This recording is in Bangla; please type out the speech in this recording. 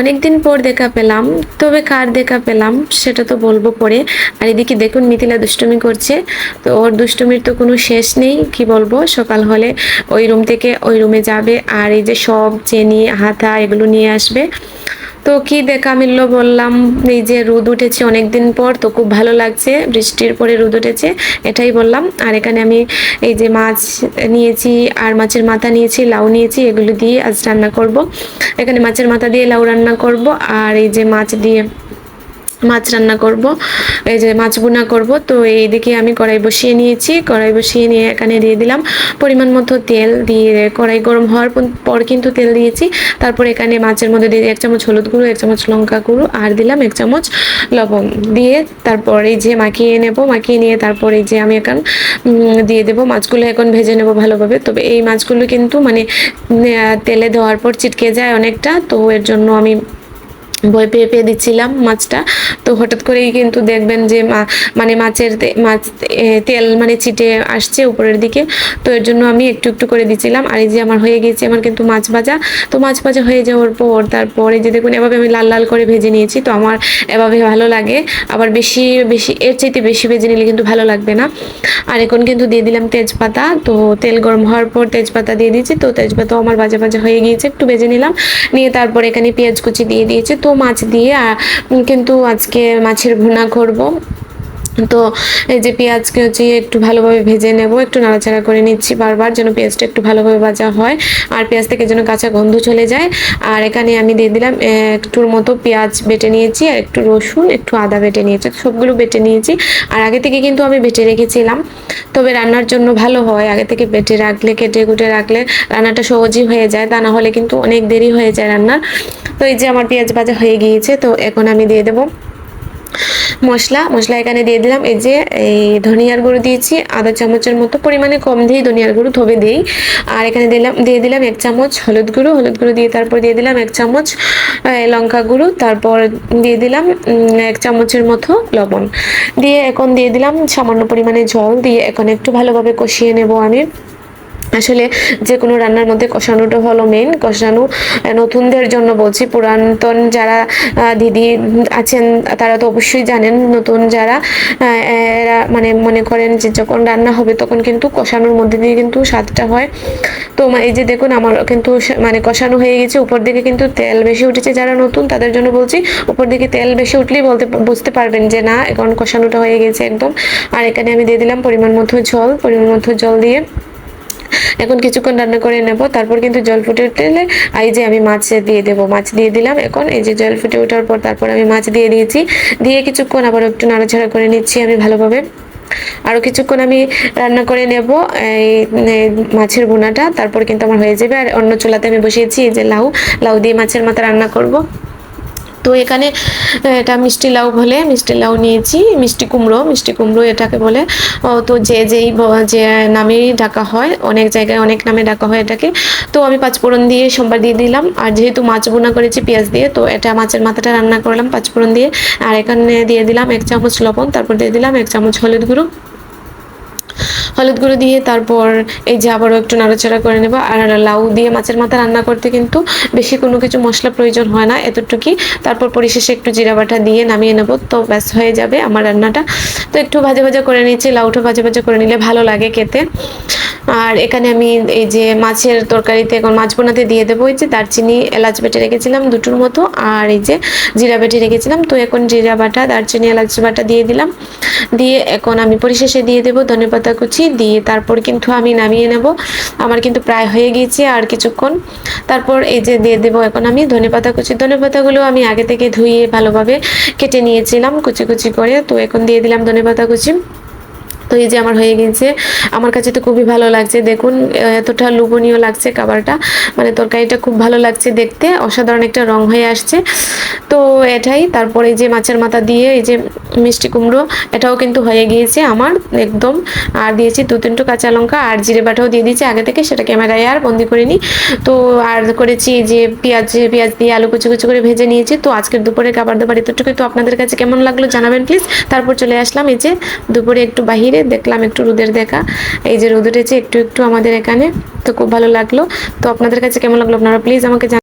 অনেক দিন পর দেখা পেলাম, তবে কার দেখা পেলাম সেটা তো বলব পরে। আর এদিকে দেখুন, মিথিলা দুষ্টুমি করছে, তো ওর দুষ্টুমির তো কোনো শেষ নেই, কি বলব? সকাল হলে ওই রুম থেকে ওই রুমে যাবে, আর এই যে সব চেনি হাতা এগুলো নিয়ে আসবে। তো কি দেখা মিলল বললাম, এই যে রোদ উঠেছে অনেক দিন পর, তো খুব ভালো লাগছে, বৃষ্টির পরে রোদ উঠেছে, এটাই বললাম। আর এখানে আমি এই যে মাছ নিয়েছি, আর মাছের মাথা নিয়েছি, লাউ নিয়েছি, এগুলো দিয়ে আজ রান্না করব। এখানে মাছের মাথা দিয়ে লাউ রান্না করব, আর এই যে মাছ দিয়ে মাছ রান্না করব। এই যে মাছ বোনা করব। তো এইদিকে আমি কড়াই বসিয়ে নিয়েছি। কড়াই বসিয়ে নিয়ে এখানে দিয়ে দিলাম পরিমাণ মতো তেল দিয়ে কড়াই গরম হওয়ার পর- কিন্তু তেল দিয়েছি। তারপর এখানে মাছের মধ্যে দিয়ে এক চামচ হলুদ গুঁড়ো, এক চামচ লঙ্কা গুঁড়ো আর দিলাম এক চামচ লবণ দিয়ে তারপর এই যে মাখিয়ে নেব, মাখিয়ে নিয়ে তারপর এই যে আমি এখন দিয়ে দেবো মাছগুলো এখন ভেজে নেব ভালোভাবে। তবে এই মাছগুলো কিন্তু মানে তেলে দেওয়ার পর ছিটকে যায় অনেকটা। তো এর জন্য আমি ভয় পেয়ে পেয়ে দিচ্ছিলাম মাছটা। তো হঠাৎ করেই কিন্তু দেখবেন যে মানে মাছের মাছ তেল মানে ছিটে আসছে উপরের দিকে। তো এর জন্য আমি একটু একটু করে দিচ্ছিলাম। আর এই যে আমার হয়ে গেছে আমার কিন্তু মাছ ভাজা। তো মাছ ভাজা হয়ে যাওয়ার পর, তারপরে যে দেখুন, এভাবে আমি লাল লাল করে ভেজে নিয়েছি। তো আমার এভাবে ভালো লাগে। আবার বেশি বেশি, এর চাইতে বেশি ভেজে নিলে কিন্তু ভালো লাগবে না। আর এখন কিন্তু দিয়ে দিলাম তেজপাতা। তো তেল গরম হওয়ার পর তেজপাতা দিয়ে দিয়েছি। তো তেজপাতাও আমার ভাজা ভাজা হয়ে গিয়েছে। একটু ভেজে নিলাম। নিয়ে তারপর এখানে পেঁয়াজ কুচি দিয়ে দিয়েছি। তো মাছ দিয়ে কিন্তু আজকে মাছের ভুনা করব। তো এই যে পেঁয়াজকে কুচি একটু ভালোভাবে ভেজে নেব, একটু নাড়াচাড়া করে নিচ্ছি বারবার যেন পেঁয়াজটা একটু ভালোভাবে ভাজা হয়, আর পেঁয়াজ থেকে যেন কাঁচা গন্ধ চলে যায়। আর এখানে আমি দিয়ে দিলাম একটুর মতো পেঁয়াজ বেটে নিয়েছি, আর একটু রসুন, একটু আদা বেটে নিয়েছি, সবগুলো বেটে নিয়েছি। আর আগে থেকে কিন্তু আমি বেটে রেখেছিলাম। তবে রান্নার জন্য ভালো হয়। আগে থেকে বেটে রাখলে, কেটে কুটে রাখলে রান্নাটা সহজই হয়ে যায়। তা না হলে কিন্তু অনেক দেরি হয়ে যায় রান্নার তো এই যে আমার পেঁয়াজ ভাজা হয়ে গিয়েছে, তো এখন আমি দিয়ে দেবো মশলা মশলা এখানে দিয়ে দিলাম। এই যে, এই ধনিয়ার গুঁড়ো দিয়েছি, আধা চামচের মতো পরিমাণে কম দিই ধনিয়ার গুঁড়ো তবে দিই। আর এখানে দিলাম, দিয়ে দিলাম এক চামচ হলুদ গুঁড়ো। হলুদ গুঁড়ো দিয়ে তারপর দিয়ে দিলাম এক চামচ লঙ্কা গুঁড়ো। তারপর দিয়ে দিলাম এক চামচের মতো লবণ। দিয়ে এখন দিয়ে দিলাম সামান্য পরিমাণে জল। দিয়ে এখন একটু ভালোভাবে কষিয়ে নেব আমি। আসলে যে কোনো রান্নার মধ্যে কষানোটা হলো মেন কষানো নতুনদের জন্য বলছি, পুরাতন যারা দিদি আছেন, তারা তো অবশ্যই জানেন, নতুন যারা এরা মানে মনে করেন যে যখন রান্না হবে তখন কিন্তু কষানোর মধ্যে দিয়ে কিন্তু স্বাদটা হয়। তো এই যে দেখুন আমার কিন্তু মানে কষানো হয়ে গেছে, উপর দিকে কিন্তু তেল বেশি উঠেছে। যারা নতুন তাদের জন্য বলছি, উপর দিকে তেল বেশি উঠলেই বলতে, বুঝতে পারবেন যে না, এখন কষানোটা হয়ে গেছে একদম। আর এখানে আমি দিয়ে দিলাম পরিমাণ মতো জল, পরিমাণ মতো জল দিয়ে এখন কিছুক্ষণ রান্না করে নেব। তারপর কিন্তু জল ফুটে উঠলে এই যে আমি মাছ দিয়ে দেবো, মাছ দিয়ে দিলাম। এখন এই যে জল ফুটে ওঠার পর তারপর আমি মাছ দিয়ে দিয়েছি। দিয়ে কিছুক্ষণ আবার একটু নাড়াচাড়া করে নিচ্ছি আমি ভালোভাবে। আরও কিছুক্ষণ আমি রান্না করে নেব এই মাছের বোনাটা তারপর কিন্তু আমার হয়ে যাবে। আর অন্য চুলাতে আমি বসিয়েছি এই যে লাউ। লাউ দিয়ে মাছের মাথা রান্না করব। তো এখানে এটা মিষ্টি লাউ বলে, মিষ্টি লাউ নিয়েছি, মিষ্টি কুমড়ো মিষ্টি কুমড়ো এটাকে বলে। তো যে যেই যে নামেই ডাকা হয়, অনেক জায়গায় অনেক নামে ডাকা হয় এটাকে। তো আমি পাঁচফোড়ন দিয়ে সোমবার দিয়ে দিলাম, আর যেহেতু মাছ বোনা করেছি পেঁয়াজ দিয়ে, তো এটা মাছের মাথাটা রান্না করলাম পাঁচফোড়ন দিয়ে। আর এখানে দিয়ে দিলাম এক চামচ লবণ, তারপর দিয়ে দিলাম এক চামচ হলুদ গুঁড়ো। হলুদ গুঁড়ো দিয়ে তারপর এই যে আবারও একটু নাড়াচাড়া করে নেব। আর লাউ দিয়ে মাছের মাথা রান্না করতে কিন্তু বেশি কোনো কিছু মশলা প্রয়োজন হয় না, এতটুকুই। তারপর পরিশেষে একটু জিরা বাটা দিয়ে নামিয়ে নেব, তো ব্যাস হয়ে যাবে আমার রান্নাটা। তো একটু ভাজা ভাজা করে নিচ্ছি লাউটা ভাজা ভাজা করে নিলে ভালো লাগে খেতে। আর এখানে আমি এই যে মাছের তরকারিতে এখন মাছ বোনাতে দিয়ে দেবো। এই যে দারচিনি, এলাচ বেটে রেখেছিলাম দুটোর মতো। আর এই যে জিরা বেটে রেখেছিলাম। তো এখন জিরা বাটা, দারচিনি, এলাচ বাটা দিয়ে দিলাম। দিয়ে এখন আমি পরিশেষে দিয়ে দেবো ধনেপাতা কুচি। দিয়ে তারপর কিন্তু আমি নামিয়ে নেব। আমার কিন্তু প্রায় হয়ে গিয়েছে আর কিছুক্ষণ। তারপর এই যে দিয়ে দেবো এখন আমি ধনেপাতা কুচি। ধনেপাতাগুলো আমি আগে থেকে ধুয়ে ভালোভাবে কেটে নিয়েছিলাম কুচি কুচি করে। তো এখন দিয়ে দিলাম ধনেপাতা কুচি। তো এই যে আমার হয়ে গেছে আমার কাছে তো খুবই ভালো লাগছে। দেখুন, এতটা লোভনীয় লাগছে খাবারটা। মানে তরকারিটা খুব ভালো লাগছে দেখতে, অসাধারণ একটা রং হয়ে আসছে। তো এটাই, তারপরে যে মাছের মাথা দিয়ে এই যে মিষ্টি কুমড়ো, এটাও কিন্তু হয়ে গিয়েছে আমার একদম। আর দিয়েছি দু তিনটে কাঁচা লঙ্কা আর জিরে বাটাও দিয়ে দিয়েছি আগে থেকে, সেটা ক্যামেরায় আর বন্দি করিনি। তো আর করেছি যে পেঁয়াজ পেঁয়াজ দিয়ে আলু কুচি কুচি করে ভেজে নিয়েছি। তো আজকের দুপুরে খাবার দাবার এতটুকুই। তো আপনাদের কাছে কেমন লাগল জানাবেন প্লিজ। তারপর চলে আসলাম এই যে দুপুরে একটু বাহিরে। দেখলাম একটু রোদের দেখা। এই যে রোদ উঠেছে একটু একটু আমাদের এখানে, তো খুব ভালো লাগল। তো আপনাদের কাছে কেমন লাগল? আপনারা প্লিজ আমাকে